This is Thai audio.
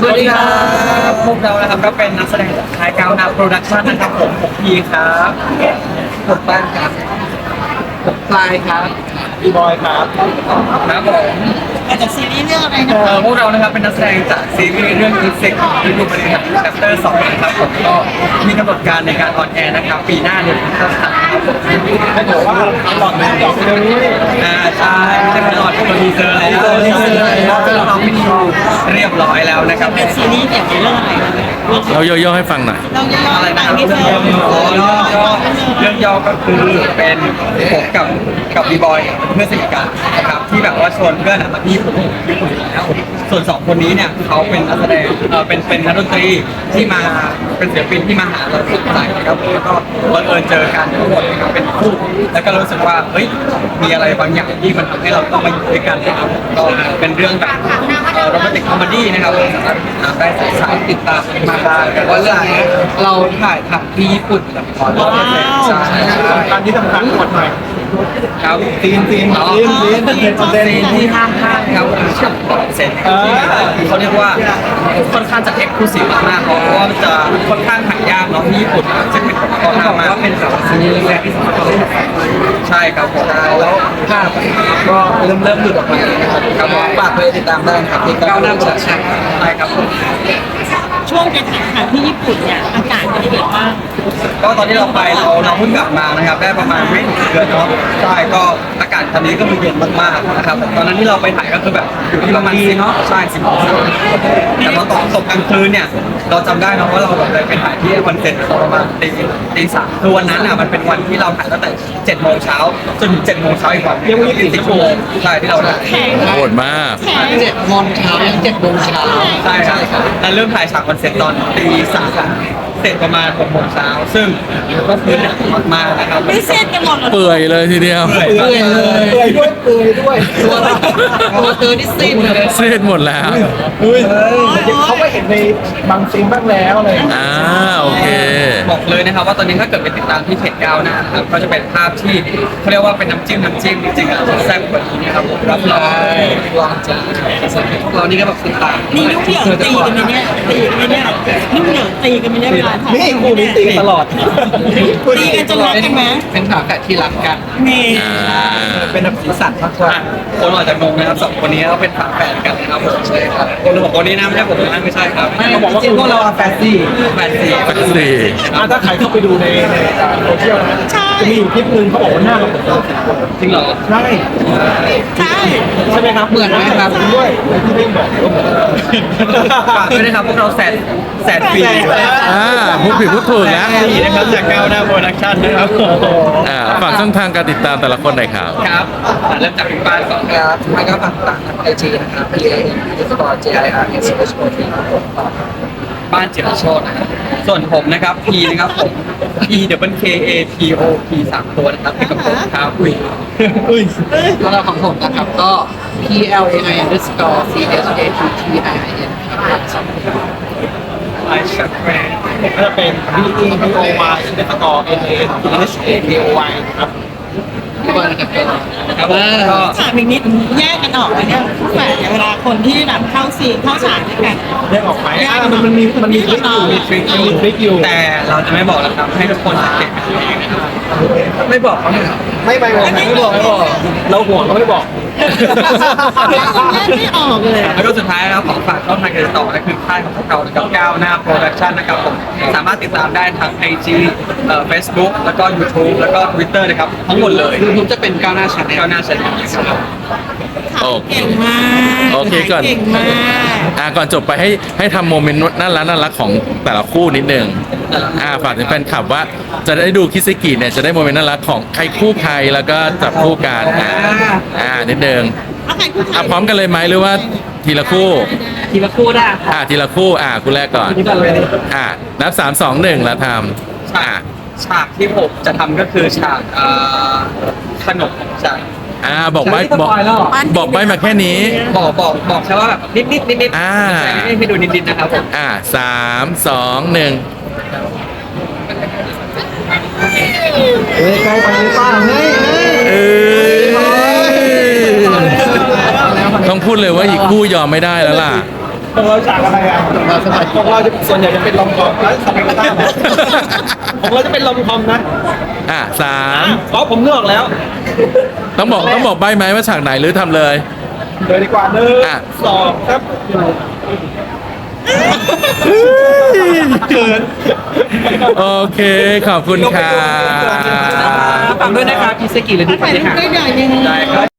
สวัสดีครับพวกเรานะครับก็เป็นนักแสดงจากค่ายก้าวนาโปรดักชั่นนะครับผมผมพีครับผมป้านครับผมปลายครับพี่บอยครับครับผม จากซีรีส์เรื่องอะไรนะเอ่คะอพวกเรานะครับเป็นนักแสดงจากซีรีส์เรื่องคิดเซ็กที่ดูบริหารแชปเตอร์สองนะครับผมก็มีกำหนดการในการออนแอร์นะครับ ปีหน้าเดือนพฤษภาคมครับผมถ้าเกิดว่าตอนนี้ตอนนี้อ่าใช่ไม่ใช่แค่ตอนที่เรามีเซอร์แล้วเราจะลองวิดีโอเรียบร้อยแล้วนะครับเป็นซีรีส์เกี่ยวกับเรื่องอะไรคะเราย่อๆให้ฟังหน่อยเราย่ออะไรๆนะต่างครับที่เรื่เธองอย่อเรื่องย่อก็คือเป็นผมกับกับบีบอยเพื่อนสนิทกันนะครับ ที่แบบว่าชวนเพื่อนอะมาที่ญี่ปุ่นญี่ปุ่นแล้วส่วนสองคนนี้เนี่ยเขาเป็นนักแสดงเออเป็นเป็นนักดนตรีที่มาเป็นศิลปินที่มาหาเราสุดใจนะครับแล้วก็บังเอิญเจอกันทั้งหมดนะครับเป็นคู่แล้วก็รู้สึกว่าเฮ้ยมีอะไรบางอย่างที่มันทำให้เราต้องมาอยู่ด้วยกันนะครับก็เป็นเรื่องแบบโรแมนติกคอมเมดี้นะครับสามารถติดตาได้สายติดตามมาได้แต่ว่าเรื่องนี้เราถ่ายทำที่ญี่ปุ่นแบบร้อยเปอร์เซ็นต์ใช่การที่สำคัญหมดหน่อย ครับซีนซีนซีนซีนซีนที่ห้ามพลาดครับคือฉากต่อเซนที่เขาเรียกว่าค่อนข้างจะเอ็กซ์คลูซีฟมากเพราะว่ามันจะค่อนข้างหายากเนาะที่ญี่ปุ่นจะเป็นของเขาหามากเป็นแบบซีรีส์แรกที่สใช่ครับผมแล้วภาพก็เริ่มเริ่มหลุดออกมาครับฝากเลยติดตามได้ครับที่ก้าวหน้าโปรดักชั่นใช่ครับผม ช่วงการถ่ายทำที่ญี่ปุ่นเนี่ยอากาศเป็นยังไงบ้างก็ตอนที่เราไปเราเราเพิ่งกลับมานะครับ ได้ประมาณไม่ถึงเดือนเนาะใช่ก็อากาศ ตอนนี้ก็มีเย็นมากๆนะครับตอนนั้นที่เราไปถ่ายก็คือแบบอยู่ที่ประมาณสิบเนาะใช่สิบองศาแต่พอตกตกกลางคืนเนี่ยเราจำได้นะว่าเราแบบไปถ่ายที่วันเซ็ตตอนประมาณตีตีสามคือวันนั้นอะมันเป็นวันที่เราถ่ายตั้งแต่เจ็ดโมงเช้าจนถึงเจ็ดโมงเช้าอีกวันยังไม่ถึงสิบชั่วโมงใช่ที่เราถ่ายโหดมาก เจ็ดโมงเช้ายังเจ็ดโมงเช้า ใช่ครับแล้วเริ่มถ่ายฉากคอนเซ็ปต์ตอนตีสาม เสร็จประมาณหกโมงเช้าซึ่งก็คือหนักมากๆนะครับไม่เสียดกันหมดเลยเปื่อยเลยทีเดียวเปื่อยเลยเปื่อยด้วยเปื่อยด้วยตัวตัวเตอร์นี่ซีดเลยเสียดหมดแล้วเฮ้ยเขาก็เห็นในบางซีนบ้างแล้วอะไรอย่างเลยอ่าโอเคบอกเลยนะครับว่าตอนนี้ถ้าเกิดไปติดตามที่เพจก้าวหน้านะครับก็จะเป็นภาพที่เขาเรียกว่าเป็นน้ำจิ้มน้ำจิ้มจริงๆอะแซ่บกว่านี้นะครับผมรับรองลองจ้าพวกเรานี่ก็แบบติดตามนี่ลูกเดี่ยวตีกันไหมเนี่ยตีกันไหมเนี่ยลูกเดี่ยวตีกันไหมเนี่ยเวลาถ่ายนี่คู่นี้ตีกันตลอดตีกันจนรักกันไหมเป็นฝาแฝดที่รักกันนี่อ่าเป็นแบบสีสันมากกว่าคนอาจจะงงนะครับสองคนนี้เขาเป็นฝาแฝดกันนะครับผมใช่ครับคนของคนนี้นะไม่ใช่ผมนะไม่ใช่ครับเขาบอกว่าพวกเราแฟนซี่แฟนซีแฟนซีถ้าใครเข้าไปดูในในโซเชียลนะจะมีอยู่คลิปหนึ่งเขาบอกว่าหน้าเราเหมือนกันจริงเหรอใช่ใช่ใช่ไหมครับเหมือนไหมครับด้วยที่พี่บอกว่าเหมือนฝากด้วยนะครับพวกเราแสนแสนปีอ่าพูดผิดพูดถูกนะปีนะครับจากก้าวหน้าโปรดักชั่นนะครับอ่าฝากช่องทางการติดตามแต่ละคนหน่อยครับ ครับอะเริ่มจากพี่ปานก่อนครับมันก็ฝากต่างไอจีนะครับ P I N S P O J I R S H O T ครับผมบ้านเจริญโชตนะครับส่วนผมนะครับ P นะครับผม P W K A P O P สามตัวนะครับเป็นกับผมครับอุ้ยอุ้ยแล้วของผมนะครับก็ P L A I underscore C H A T T I I N ครับ ไอชักแมนผมก็จะเป็น B E B O Y อินเตอร์สกอร์ N A S A K O Y ครับพี่บอลนะครับก็ครับผมก็ฉากอีกนิดแยกกันออกเลยเนี่ยแฝดเนี่ยเวลาคนที่แบบเข้าซีนเข้าฉากด้วยกันได้ออกไหมอะมันมันมีมันมีคลิกอยู่มีทริคมันมีคลิกอยู่ แต่เราจะไม่บอกนะครับ ให้ทุกคนสังเกตกันเองนะครับไม่บอกเขาเลยเหรอไม่ไม่บอกไม่บอกไม่บอก เราห่วงเราไม่บอก แยกไม่ออกเลย แล้วก็สุดท้ายนะครับของฝากช่องทางการติดต่อนั่นคือค่ายของพวกเรานะครับก้าวหน้าโปรดักชั่นนะครับผมสามารถติดตามได้ทาง IG เอ่อ Facebook แล้วก็ YouTube แล้วก็ Twitter นะครับทั้งหมดเลยยูทูบจะเป็นก้าวหน้าชาแนลก้าวหน้าชาแนลครับ โอเค เก่งมากโอเคก่อน เก่งมากอ่าก่อนจบไปให้ให้ทำโมเมนต์น่ารักน่ารักของแต่ละคู่นิดนึงอ่าฝากถึงแฟนคลับว่าจะได้ดูคิสกิเนี่ยจะได้โมเมนต์น่ารักของใครคู่ใครแล้วก็จับคู่กันอ่าอ่านิดนึงเอาใครคู่ใครอะพร้อมกันเลยไหมหรือว่าทีละคู่ ทีละคู่ได้อ่าทีละคู่อ่าคู่แรกก่อน นี่กันเลยอ่านับสามสองหนึ่งแล้วทำอ่าฉากที่ผมจะทำก็คือฉากเอ่อขนมของใจอ่าบอกใบบอกบอกใบมาแค่นี้ บอกบอกบอกแค่ว่าแบบนิดนิดนิดนิดอ่า ให้ดูนิดนิดนะครับผมอ่าสามสองหนึ่งเอ้ยใกล้ไปหรือเปล่าเฮ้ยเฮ้ย เอ้ย ต้องพูดเลยว่าอีกคู่ยอมไม่ได้แล้วล่ะของเราฉากอะไรอะของเราจะส่วนใหญ่จะเป็นลอมคอมแล้วสมัยต้าของเราจะเป็นลอมคอมนะอะสามอ๋อผมเลือกแล้ว ต้องบอกต้องบอกใบไหมว่าฉากไหนหรือทำเลย เลยดีกว่าหนึ่งอะ สองครับเกิน โอเค ขอบคุณค่ะฟังด้วยนะครับพิเศษกิจเลยดูถ่ายรูปได้หน่อยนึง ได้ครับ